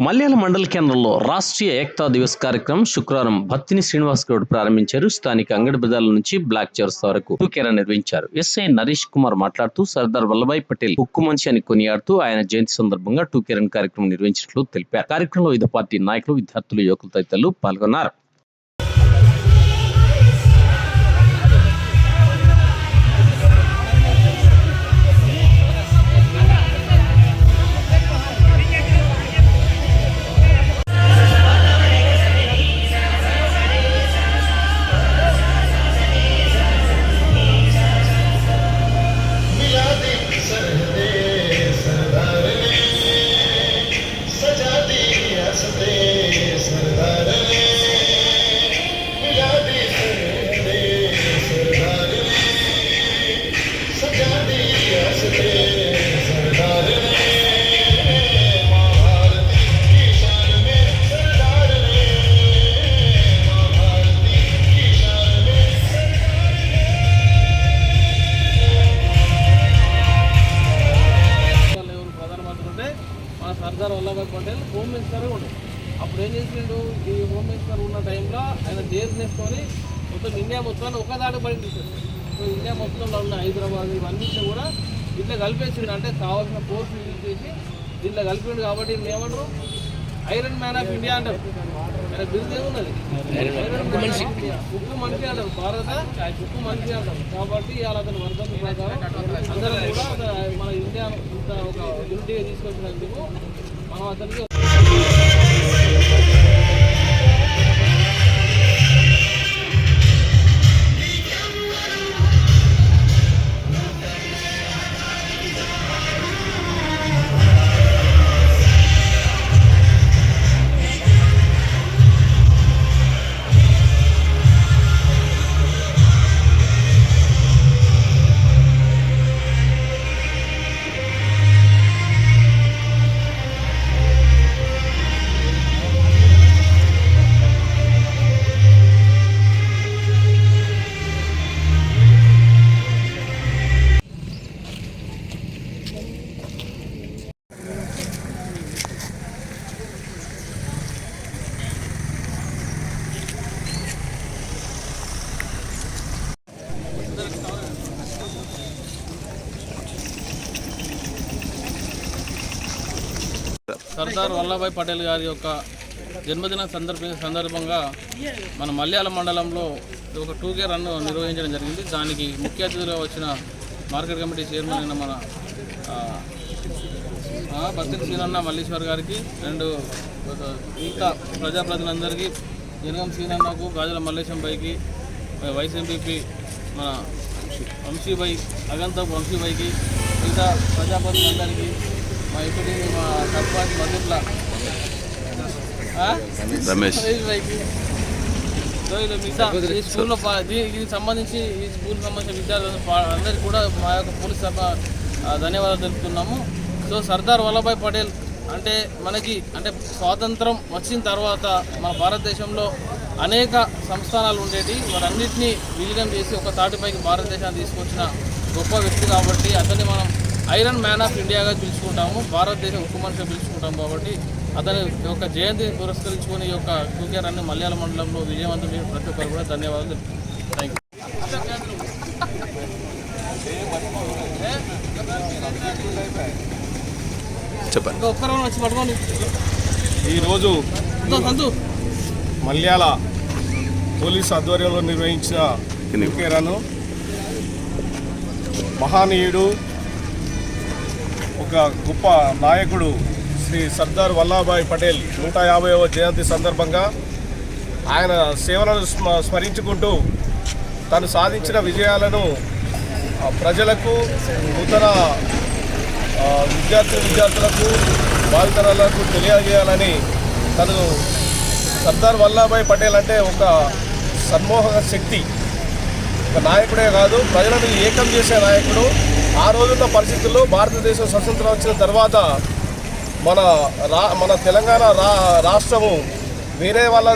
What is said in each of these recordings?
మలయాళ మండల కేంద్రంలో రాష్ట్రీయ ఏకతా దివస్ కార్యక్రమం శుక్రవారం భత్తిని శ్రీనివాస్ గౌడ్ ప్రారంభించారు. స్థానిక అంగడి బజార్ల నుంచి బ్లాక్ చర్స్ వరకు టూకేరా నిర్వహించారు. ఎస్ఐ నరేష్ కుమార్ మాట్లాడుతూ సర్దార్ వల్లభాయ్ పటేల్ ఉక్కు మనిషి అని కొనియాడుతూ ఆయన జయంతి సందర్భంగా టూకేరన్ కార్యక్రమం నిర్వహించినట్లు తెలిపారు. కార్యక్రమంలో వివిధ పార్టీ నాయకులు విద్యార్థులు యువకులు తదితరులు పాల్గొన్నారు. వల్లభాయ్ పటేల్ హోమ్ మినిస్టర్ ఉండే. అప్పుడు ఏం చేసిండు? ఈ హోమ్ మినిస్టర్ ఉన్న టైంలో ఆయన జైలు తీసుకొని మొత్తం ఇండియా మొత్తాన్ని ఒక దాడి బయట తీసేసాడు. సో ఇండియా మొత్తంలో ఉన్న హైదరాబాద్ ఇవన్నింటినీ కూడా ఇట్లా కలిపేసిండు. అంటే కావాల్సిన ఫోర్స్ యూజ్ చేసి దీంట్లో కలిపిండు కాబట్టి ఏమంటారు ఐరన్ మ్యాన్ ఆఫ్ ఇండియా అంటారు. ఆయన బిరుదు మనిషి. ఉక్కు మనిషి అంటారు. భారత ఉక్కు మనిషి అంటారు. కాబట్టి ఇవాళ అతను వర్ధంతి ప్రకారం అందరం కూడా మన ఇండియా ఇంత ఒక యూనిటీగా తీసుకొచ్చినందుకు Ngon! సర్దార్ వల్లభాయ్ పటేల్ గారి యొక్క జన్మదిన సందర్భ సందర్భంగా మన మల్యాల మండలంలో ఒక టూ కే రన్ నిర్వహించడం జరిగింది. దానికి ముఖ్య అతిథిగా వచ్చిన మార్కెట్ కమిటీ చైర్మన్ అయిన మన ఆ, సీనన్న మల్లీశ్వర్ గారికి రెండు మిగతా ప్రజాప్రతినిధులందరికీ జనగం సీనన్నకు గాజుల మల్లేశంపైకి వైస్ ఎంపీపీ మన వంశీభాయ్ అగంత వంశీభాయ్కి మిగతా ప్రజాప్రతినిధులందరికీ మా రమేష్. ఈ స్కూల్లో దీనికి సంబంధించి ఈ స్కూల్ సంబంధించిన విద్యార్థులు పా- అందరికీ కూడా మా యొక్క పోలీస్ సభ ధన్యవాదాలు తెలుపుతున్నాము. సో సర్దార్ వల్లభాయ్ పటేల్ అంటే మనకి అంటే స్వాతంత్రం వచ్చిన తర్వాత మన భారతదేశంలో అనేక సంస్థానాలు ఉండేవి వాటన్నిటిని విలీనం చేసి ఒక తాటిపైకి భారతదేశాన్ని తీసుకొచ్చిన గొప్ప వ్యక్తి కాబట్టి అతన్ని మనం ఐరన్ మ్యాన్ ఆఫ్ ఇండియాగా పిలుచుకుంటాము భారతదేశం ఉక్కు మనిషిగా పిలుచుకుంటాం కాబట్టి అతని యొక్క జయంతి పురస్కరించుకొని యొక్క టూకే రన్ మలయాళ మండలంలో విజయవంతం చేసిన ప్రతి ఒక్కరు కూడా ధన్యవాదాలు థ్యాంక్ యూ చెప్పండి. ఇంకా ఒక్కరు వచ్చి పట్టుకోండి ఈరోజు మల్యాల పోలీస్ ఆధ్వర్యంలో నిర్వహించిన ఎన్నికలను మహానీయుడు ఒక గొప్ప నాయకుడు శ్రీ సర్దార్ వల్లభాయ్ పటేల్ నూట యాభైవ జయంతి సందర్భంగా ఆయన సేవలను స్మ- స్మరించుకుంటూ తను సాధించిన విజయాలను ప్రజలకు నూతన విద్యార్థి విద్యార్థులకు బాలితరాలకు తెలియజేయాలని తను సర్దార్ వల్లభాయ్ పటేల్ అంటే ఒక సన్మోహక శక్తి. ఒక నాయకుడే కాదు ప్రజలను ఏకం చేసే నాయకుడు ఆ రోజున్న పరిస్థితుల్లో భారతదేశం స్వతంత్రం వచ్చిన తర్వాత మన రా మన తెలంగాణ రా రాష్ట్రము వేరే వాళ్ళ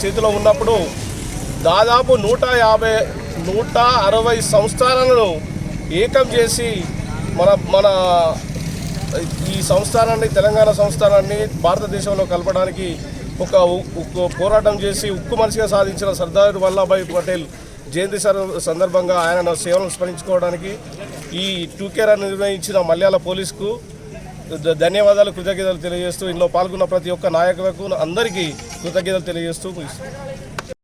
చేతిలో ఉన్నప్పుడు దాదాపు నూట యాభై నూట అరవై సంస్థానాలను ఏకం చేసి మన మన ఈ సంస్థానాన్ని తెలంగాణ సంస్థానాన్ని భారతదేశంలో కలపడానికి ఒక ఉక్కు పోరాటం చేసి ఉక్కు మనిషిగా సాధించిన సర్దార్ వల్లభాయ్ పటేల్ జయంతి సందర్భంగా ఆయన సేవలను స్మరించుకోవడానికి ఈ టూకేరా నిర్వహించిన మలయాళ పోలీసుకు ధన్యవాదాలు కృతజ్ఞతలు తెలియజేస్తూ ఇందులో పాల్గొన్న ప్రతి ఒక్క నాయకులకు అందరికీ కృతజ్ఞతలు తెలియజేస్తూ